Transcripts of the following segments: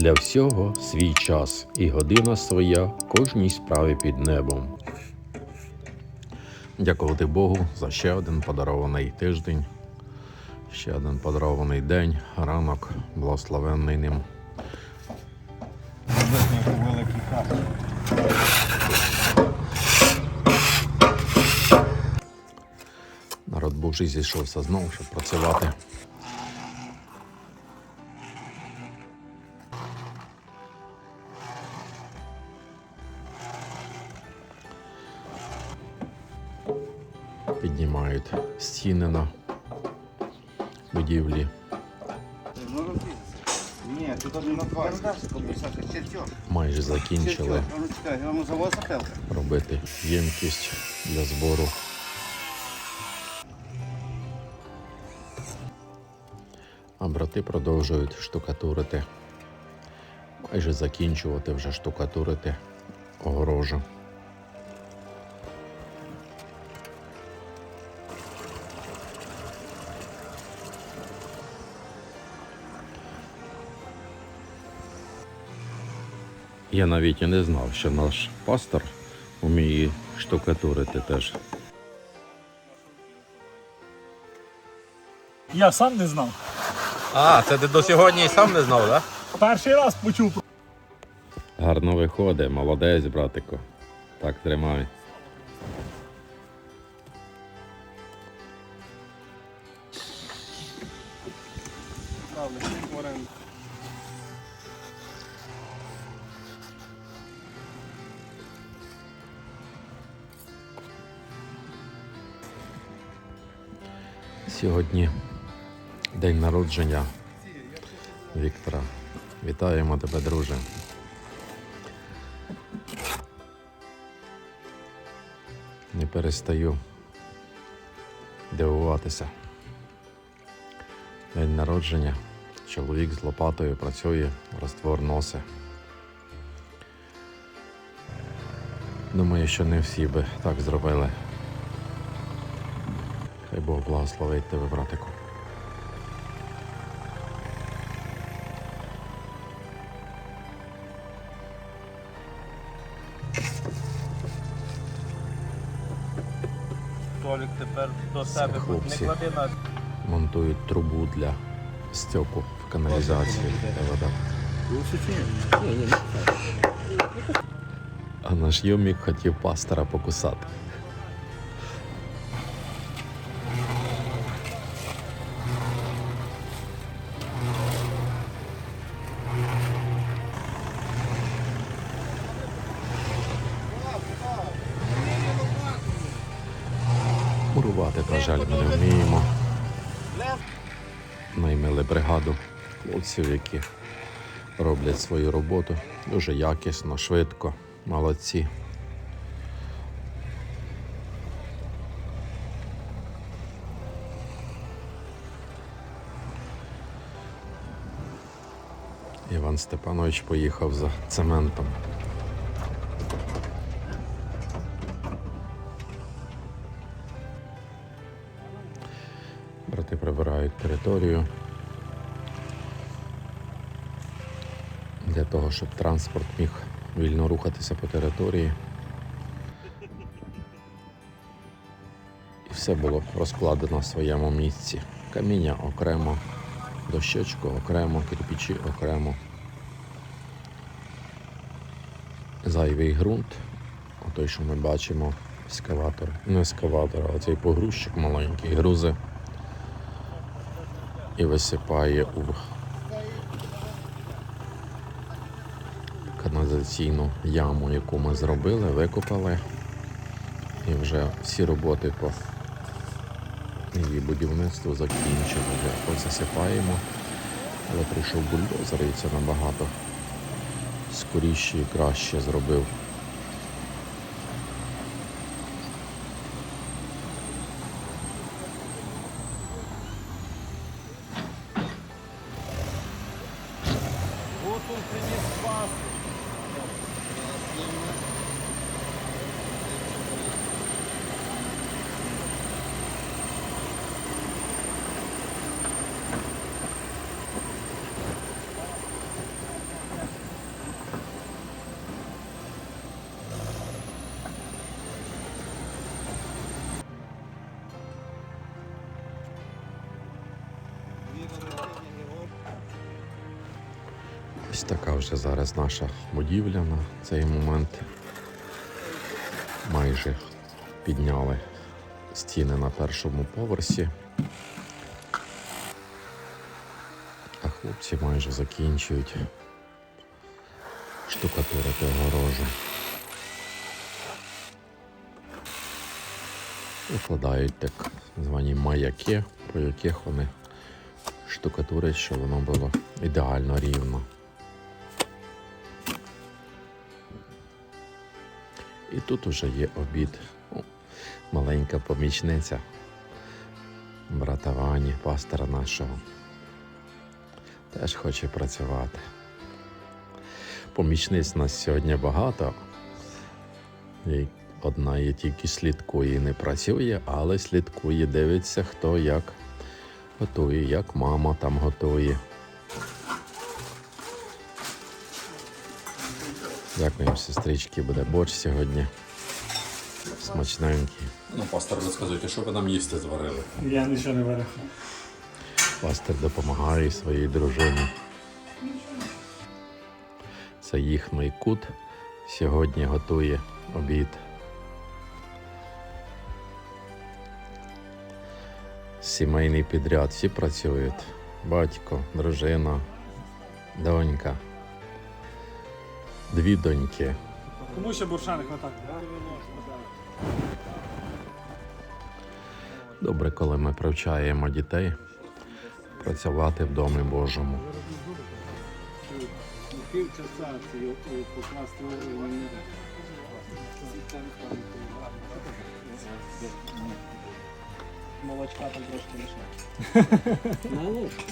Для всього свій час і година своя кожній справі під небом. Дякувати Богу за ще один подарований тиждень, ще один подарований день, ранок, благословенний ним. Народ Божий зійшовся знову, щоб працювати. Піднімають стіни на будівлі. Ні, тут один на 20. Ще. Майже закінчили Ну робити ємкість для збору. А брати продовжують штукатурити. Майже закінчувати вже штукатурити огорожу. Я навіть і не знав, що наш пастор вміє штукатурити теж. Я сам не знав. А, це ти до сьогодні і сам не знав, так? Перший раз почув Гарно виходить, молодець, братику. Так тримай. Сьогодні день народження Віктора. Вітаємо тебе, друже. Не перестаю дивуватися. День народження. Чоловік з лопатою працює, раствор носи. Думаю, що не всі би так зробили. Хай Бог благословить тебе, братику. Толік тепер до Це себе хоч хлопці. не клади на Монтують трубу для стьоку в каналізації. Та вода. А наш Йомік хотів пастора покусати. Наймили бригаду хлопців, які роблять свою роботу дуже якісно, швидко, молодці. Іван Степанович поїхав за цементом. Для того, щоб транспорт міг вільно рухатися по території. І все було розкладено в своєму місці. Каміння окремо, дощечку окремо, кирпичі окремо. Зайвий ґрунт, той, що ми бачимо, ескаватор, не ескаватор, а цей погрузчик маленький грузи і висипає у каналізаційну яму, яку ми зробили, викопали. І вже всі роботи по її будівництву закінчили. Вже засипаємо. Але прийшов бульдозер і це набагато скоріше і краще зробив. Вот он приніс вас. Ось така вже зараз наша будівля на цей момент. Майже підняли стіни на першому поверсі. А хлопці майже закінчують штукатурити огорожу. Викладають так звані маяки, по яких вони штукатурять, щоб воно було ідеально рівно. І тут уже є обід. Маленька помічниця брата Вані, пастора нашого. Теж хоче працювати. Помічниць нас сьогодні багато. І одна є тільки слідкує і не працює, але слідкує, дивиться, хто як готує, як мама там готує. Дякуємо, сестрички, буде борщ сьогодні. Смачненький. Ну, пастор, розказуйте, що ви нам їсти зварили? Я нічого не вирішив. Пастор допомагає своїй дружині. Це їхній кут. Сьогодні готує обід. Сімейний підряд всі працюють. Батько, дружина, донька, дві доньки. Кому ще борша не хватає? Добре, коли ми привчаємо дітей працювати в Домі Божому. Пів часа покласти молочка там трошки лише. На ложку.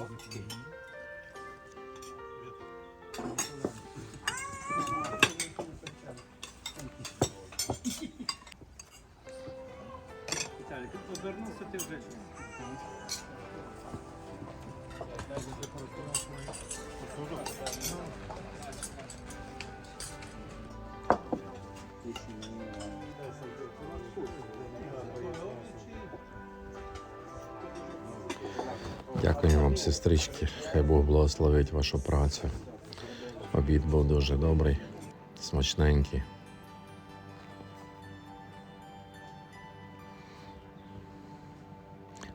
Ложку. Віталій, ти Дякую вам, сестрички. Хай Бог благословить вашу працю. Обід був дуже добрий, смачненький.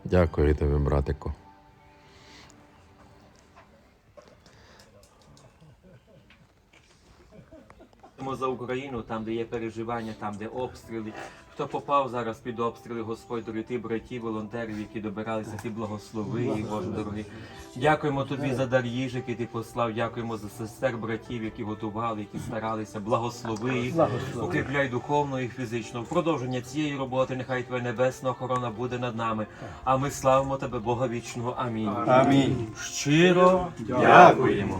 Дякую тобі, братику. За Україну, там, де є переживання, там, де обстріли. Хто попав зараз під обстріли, Господь дорогі, ти братів, волонтерів, які добиралися, ти благослови їх, Боже дорогий. Дякуємо тобі за дар їжі, який ти послав. Дякуємо за сестер, братів, які готували, які старалися. Благослови їх, укріпляй духовно і фізично. В продовження цієї роботи нехай твоя небесна охорона буде над нами. А ми славимо тебе, Бога вічного. Амінь. Амінь. Щиро дякуємо.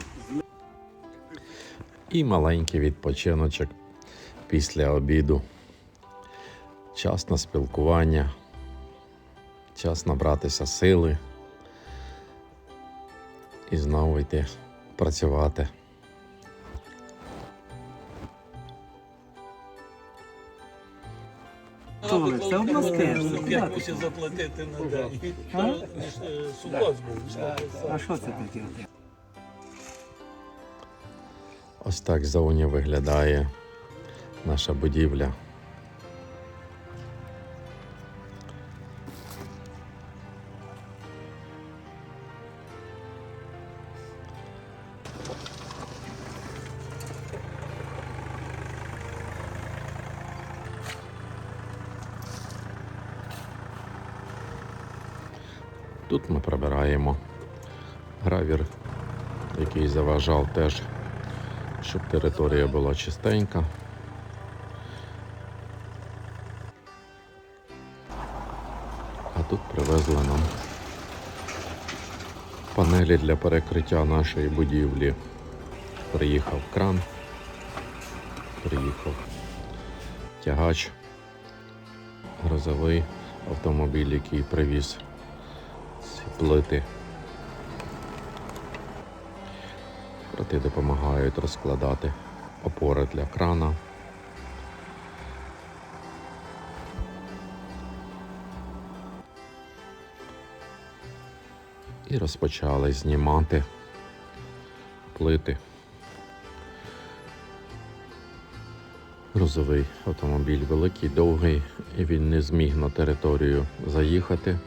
І маленький відпочиночок після обіду. Час на спілкування, час набратися сили і знову йти працювати. Це в заплатити на день. Сукос був. А що це таке? Ось так зовні виглядає наша будівля. Тут ми прибираємо гравір, який заважав теж щоб територія була чистенька. А тут привезли нам панелі для перекриття нашої будівлі. Приїхав кран, приїхав тягач, грузовий автомобіль, який привіз ці плити. Коти допомагають розкладати опори для крана. І розпочали знімати плити. Грузовий автомобіль великий, довгий, і він не зміг на територію заїхати.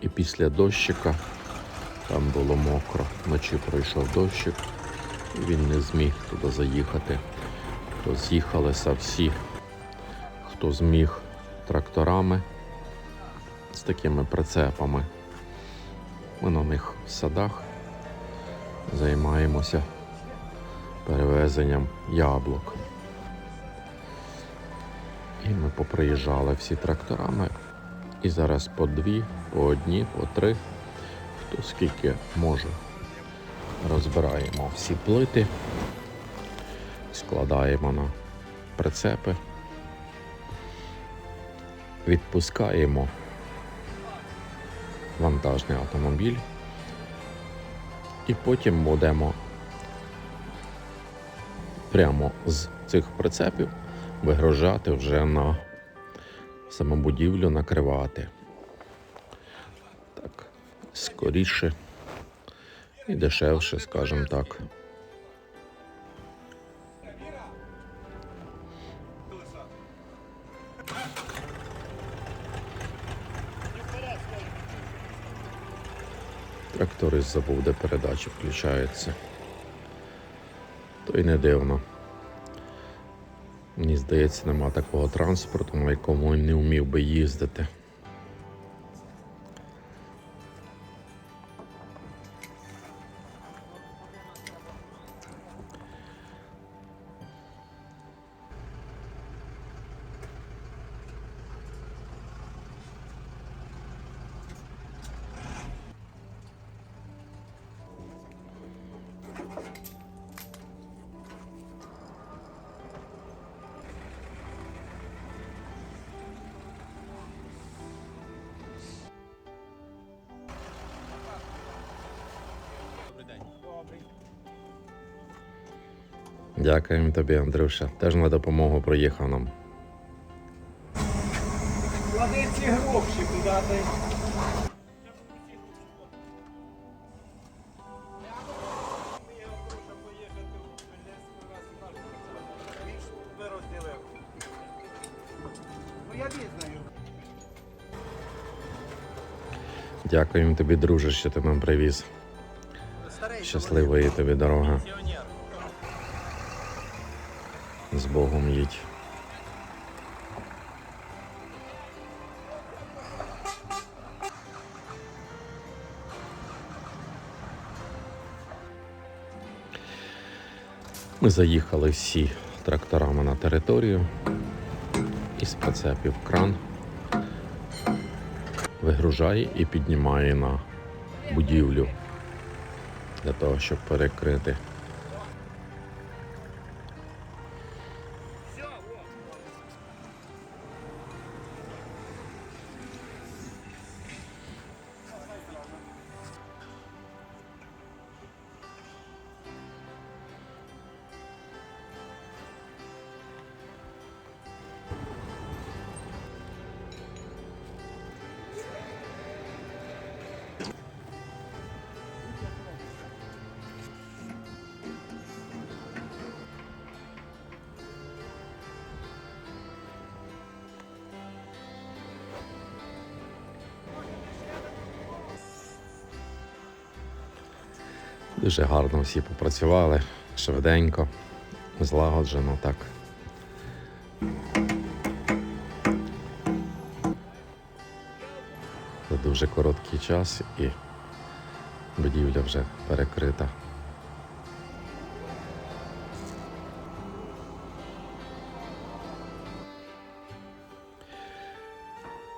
І після дощика там було мокро, вночі пройшов дощик він не зміг туди заїхати. То з'їхалися всі, хто зміг тракторами з такими прицепами. Ми на них в садах займаємося перевезенням яблук. І ми поприїжджали всі тракторами. І зараз по дві, по одні, по три, хто скільки може. Розбираємо всі плити, складаємо на прицепи, відпускаємо вантажний автомобіль. І потім будемо прямо з цих прицепів вигружати вже на саму будівлю, накривати. Так, скоріше і дешевше, скажімо так. Тракторист забув, де передачі включаються. То й не дивно. Мені здається, нема такого транспорту, на якому він не вмів би їздити. Дякуємо тобі, Андрюша. Теж на допомогу приїхав нам. Клади ці гроші куди ти. Дякуємо тобі, друже, що ти нам привіз. Щасливої тобі дорога. З Богом їдь. Ми заїхали всі тракторами на територію. Із прицепів кран вигружає і піднімає на будівлю для того, щоб перекрити. Дуже гарно всі попрацювали, швиденько, злагоджено так. За дуже короткий час і будівля вже перекрита.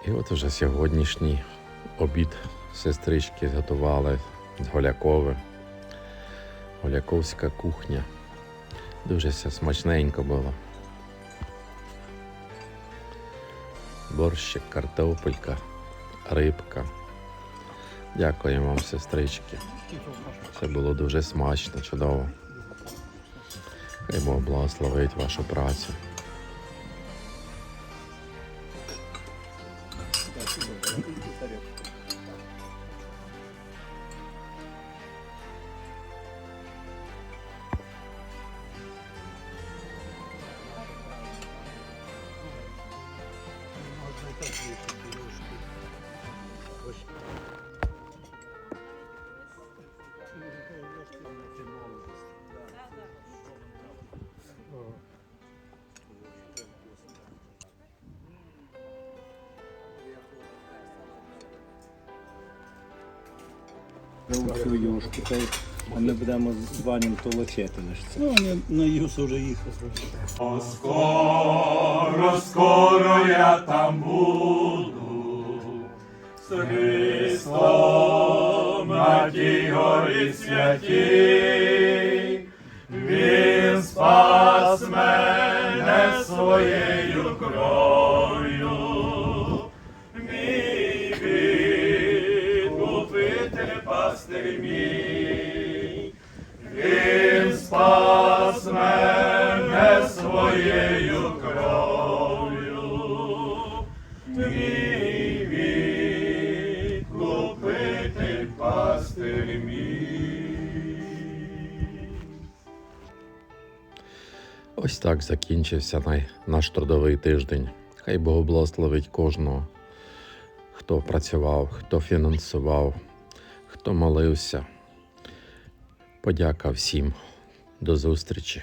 І от уже сьогоднішній обід сестрички зготували з Голякови. Голяковська кухня. Дуже все смачненько було. Борщик, картопелька, рибка. Дякуємо вам, сестрички. Це було дуже смачно, чудово. Хай Бог благословить вашу працю. Ну вешать, девушки. Да. А ми будемо з Ванем толочити лише це. Ну, вони на юсу вже їхали. Скоро, скоро я там буду, з Христом на тій горі святій. Він спас мене своєю кров'ю, своєю кров'ю, мій відкупитель пастир мій. Ось так закінчився наш трудовий тиждень. Хай Бог благословить кожного, хто працював, хто фінансував, хто молився. Подяка всім. До зустрічі.